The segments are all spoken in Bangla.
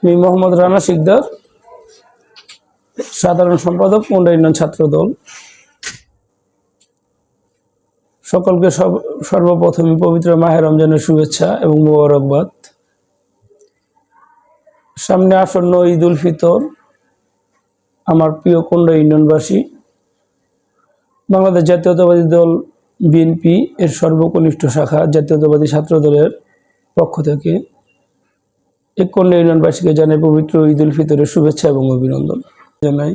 আমি মোহাম্মদ রানা শিকদার, সাধারণ সম্পাদক, মুন্ডা ইউনিয়ন ছাত্র দল। সকলকে সর্বপ্রথমে পবিত্র মাহের রমজানের শুভেচ্ছা এবং মোবারকবাদ। সামনে আসন্ন ঈদ উল ফিতর, আমার প্রিয় কুন্ডা ইউনিয়নবাসী, বাংলাদেশ জাতীয়তাবাদী দল বিএনপি এর সর্বকনিষ্ঠ শাখা জাতীয়তাবাদী ছাত্র দলের পক্ষ থেকে এক কন্যা ইউনিয়নবাসীকে জানাই পবিত্র ঈদ উল ফিতরের শুভেচ্ছা এবং অভিনন্দন। জানাই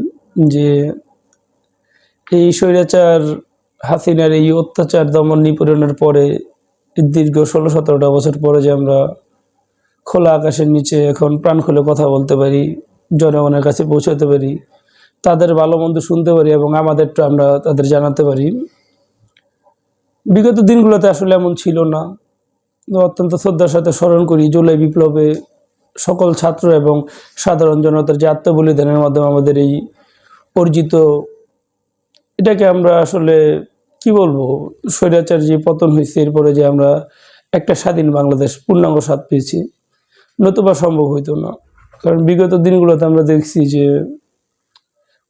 যে এই স্বৈরাচার হাসিনার এই অত্যাচার দমন নিপীড়নের পরে দীর্ঘ ষোলো সতেরোটা বছর পরে যে আমরা খোলা আকাশের নিচে এখন প্রাণ খুলে কথা বলতে পারি, জনগণের কাছে পৌঁছাতে পারি, তাদের ভালো মন্দ শুনতে পারি এবং আমাদেরটা আমরা তাদের জানাতে পারি। বিগত দিনগুলোতে আসলে এমন ছিল না। অত্যন্ত শ্রদ্ধার সাথে স্মরণ করি জুলাই বিপ্লবে সকল ছাত্র এবং সাধারণ জনতার যে আত্মবলিদানের মাধ্যমে আমাদের এই অর্জিত এটাকে আমরা আসলে কি বলব? স্বৈরাচার যে পতন হয়েছে, এরপরে যে আমরা একটা স্বাধীন বাংলাদেশ, পূর্ণাঙ্গ স্বাদ পেয়েছি, নতুবা সম্ভব হইতো না। কারণ বিগত দিনগুলোতে আমরা দেখছি যে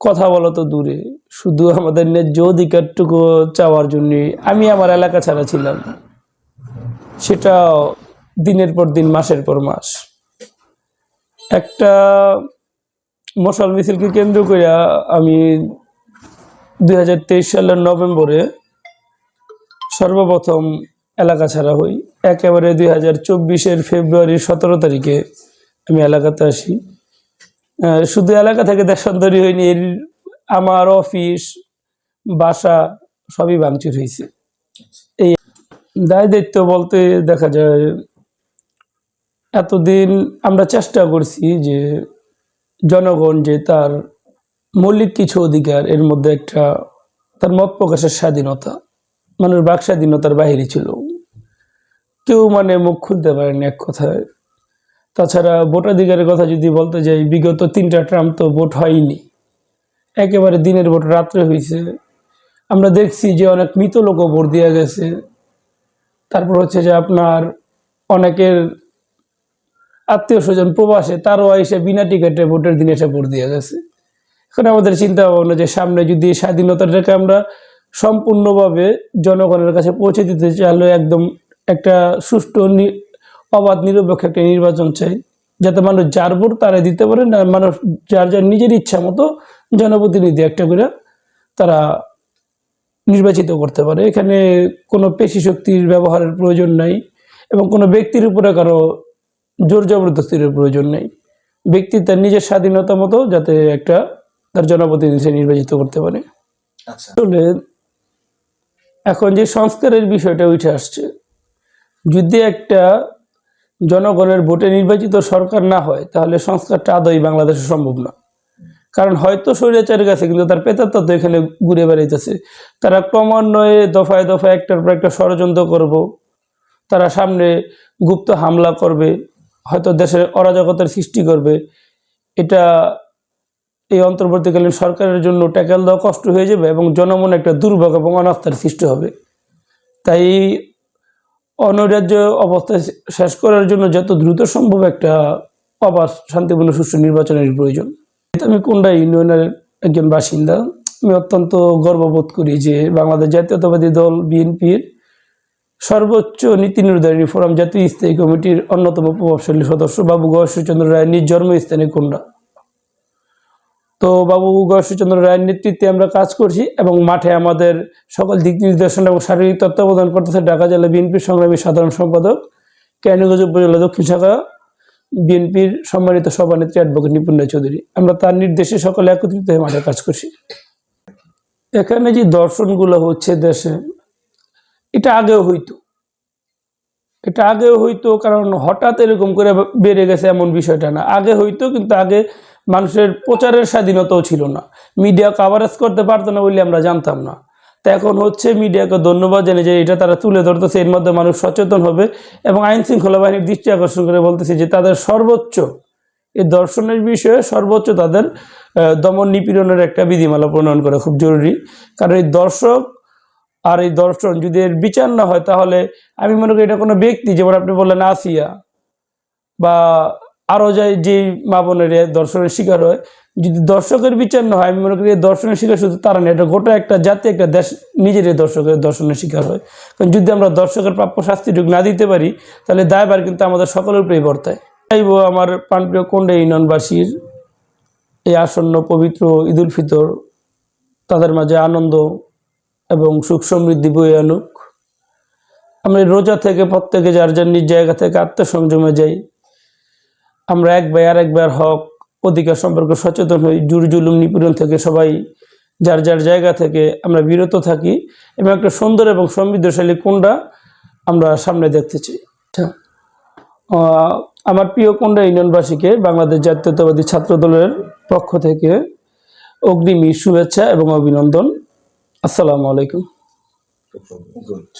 কথা বলা তো দূরে, শুধু আমাদের ন্যায্য অধিকারটুকু চাওয়ার জন্যে আমি আমার এলাকা ছাড়া ছিলাম। সেটা দিনের পর দিন, মাসের পর মাস। একটা মশাল মিছিলকে কেন্দ্র করে আমি দু হাজার তেইশ সালের নভেম্বরে সর্বপ্রথম এলাকা ছাড়া হই। একেবারে দুই হাজার চব্বিশের ফেব্রুয়ারির সতেরো তারিখে আমি এলাকাতে আসি। শুধু এলাকা থেকে দেশান্তরী হয়নি এর আমার অফিস, বাসা সবই ভাঙচুর হয়েছে এই দায় দায়িত্ব বলতে দেখা যায় এতদিন আমরা চেষ্টা করছি যে জনগণ যে তার মৌলিক কিছু অধিকার, এর মধ্যে একটা তার মত প্রকাশের স্বাধীনতা, মানুষ বাক স্বাধীনতার বাহিরে ছিল। কেউ মানে মুখ খুলতে পারেনি এক কথায়। তাছাড়া ভোটাধিকারের কথা যদি বলতে যাই, বিগত তিনটা ট্রাম তো ভোট হয়নি। একেবারে দিনের ভোট রাত্রে হয়েছে আমরা দেখছি যে অনেক মৃত লোকও ভোট দেওয়া গেছে। তারপর হচ্ছে যে আপনার অনেকের আত্মীয় স্বজন প্রবাসে তারও এসে বিনা টিকিটে ভোটের দিন এসে ভোট দিয়ে গেছে। এখন আমাদের চিন্তা ভাবনা যে সামনে যদি স্বাধীনতাটাকে আমরা সম্পূর্ণভাবে জনগণের কাছে পৌঁছে দিতে চাইলে একদম একটা সুষ্ঠু অবাধ, নিরপেক্ষ একটা নির্বাচন চাই, যাতে মানুষ যার ভোট তারা দিতে পারে না, মানুষ যার যার নিজের ইচ্ছা মতো জনপ্রতিনিধি একটা করে তারা নির্বাচিত করতে পারে। এখানে কোনো পেশি শক্তির ব্যবহারের প্রয়োজন নাই এবং কোনো ব্যক্তির উপরে কারও জোর জবরদস্তির প্রয়োজন নেই। ব্যক্তি তার নিজের স্বাধীনতা মতো যাতে একটা তার জনপ্রতিনিধি নির্বাচিত করতে পারে। আচ্ছা। আসলে এখন যে সংস্কারের বিষয়টা উঠে আসছে যদি একটা জনগণের ভোটে নির্বাচিত সরকার না হয় তাহলে সংস্কারটা আদৌ বাংলাদেশে সম্ভব না। কারণ হয়তো স্বৈরাচারের কাছে কিন্তু তার পেতাত্তা তো এখানে ঘুরে বেড়াইতেছে। তারা ক্রমান্বয়ে দফায় দফায় একটার পর একটা ষড়যন্ত্র করব তারা সামনে গুপ্ত হামলা করবে হয়তো দেশের অরাজকতার সৃষ্টি করবে। এটা এই অন্তর্বর্তীকালীন সরকারের জন্য ট্যাকেল দেওয়া কষ্ট হয়ে যাবে এবং জনমনে একটা দুর্ভোগ এবং অনাস্থার সৃষ্টি হবে। তাই অনৈরাজ্য অবস্থা শেষ করার জন্য যত দ্রুত সম্ভব একটা অবাধ, শান্তিপূর্ণ, সুষ্ঠু নির্বাচনের প্রয়োজন। আমি কোনটা ইউনিয়নের একজন বাসিন্দা। আমি অত্যন্ত গর্ববোধ করি যে বাংলাদেশ জাতীয়তাবাদী দল, বিএনপির সর্বোচ্চ নীতি নির্ধারণী ফোরাম জাতীয় স্থায়ী কমিটির অন্যতম প্রভাবশালী সদস্য বাবু গয়েশ্বরচন্দ্র রায়ের নিজ জন্মস্থানে কোনটা তো বাবু গয়েশ্বরচন্দ্র রায়ের নেতৃত্বে আমরা কাজ করছি এবং মাঠে আমাদের সকল দিক নির্দেশনা এবং শারীরিক তত্ত্বাবধান করতেছে ঢাকা জেলা বিএনপির সংগ্রামী সাধারণ সম্পাদক কেরানীগঞ্জ উপজেলা দক্ষিণ শাখা, বিএনপির সম্মানিত সভানেত্রী অ্যাডভোকেট নিপুণ চৌধুরী। আমরা তার নির্দেশে সকলে একত্রিত হয়ে মাঠে কাজ করছি। এখানে যে দর্শনগুলো হচ্ছে দেশে এটা আগেও হইতো। এটা আগেও হইতো কারণ হঠাৎ এরকম করে বেড়ে গেছে এমন বিষয়টা না। আগে হইতো কিন্তু আগে মানুষের প্রচারের স্বাধীনতাও ছিল না। মিডিয়া কাভারেজ করতে পারতো না বলে আমরা জানতাম না। তো এখন হচ্ছে মিডিয়াকে ধন্যবাদ জানিয়ে যে এটা তারা তুলে ধরতেছে, এর মধ্যে মানুষ সচেতন হবে এবং আইন শৃঙ্খলা বাহিনীর দৃষ্টি আকর্ষণ করে বলতেছে যে তাদের সর্বোচ্চ এই দর্শনের বিষয়ে সর্বোচ্চ তাদের দমন নিপীড়নের একটা বিধিমালা প্রণয়ন করা খুব জরুরি। কারণ এই দর্শক আর এই দর্শন যদি এর বিচার না হয়, তাহলে আমি মনে করি এটা কোনো ব্যক্তি, যেমন আপনি বললেন আসিয়া বা আরও যায় যে মা বোনের দর্শনের শিকার হয়, যদি দর্শকের বিচার না হয়, আমি মনে করি দর্শনের শিকার শুধু তারা না, এটা গোটা একটা জাতি, একটা দেশ নিজেরই দর্শকের দর্শনের শিকার হয়। কারণ যদি আমরা দর্শকের প্রাপ্য শাস্তিটুকু না দিতে পারি, তাহলে দায়ভার কিন্তু আমাদের সকলের উপরেই বর্তায়। চাইব আমার প্রাণপ্রিয় কন্ডে ইউনিয়নবাসীর এই আসন্ন পবিত্র ঈদুল ফিতর, তাদের মাঝে আনন্দ এবং সুখ সমৃদ্ধি বয়ে আনুক। আমরা রোজা থেকে প্রত্যেকে যার যার নিজ জায়গা থেকে আত্মসংযমে যাই। আমরা এক ভাই আর এক ভাইয়ের হক, অধিকার সম্পর্কে সচেতন হই জুর জুলুম নিপীড়ন থেকে সবাই যার যার জায়গা থেকে আমরা বিরত থাকি এবং একটা সুন্দর এবং সমৃদ্ধশালী কোনটা আমরা সামনে দেখতে চাই। আচ্ছা। আমার প্রিয় কোন্ডা ইউনিয়নবাসীকে, বাংলাদেশ জাতীয়তাবাদী ছাত্র দলের পক্ষ থেকে অগ্রিমী শুভেচ্ছা এবং অভিনন্দন। আসসালামু আলাইকুম Good.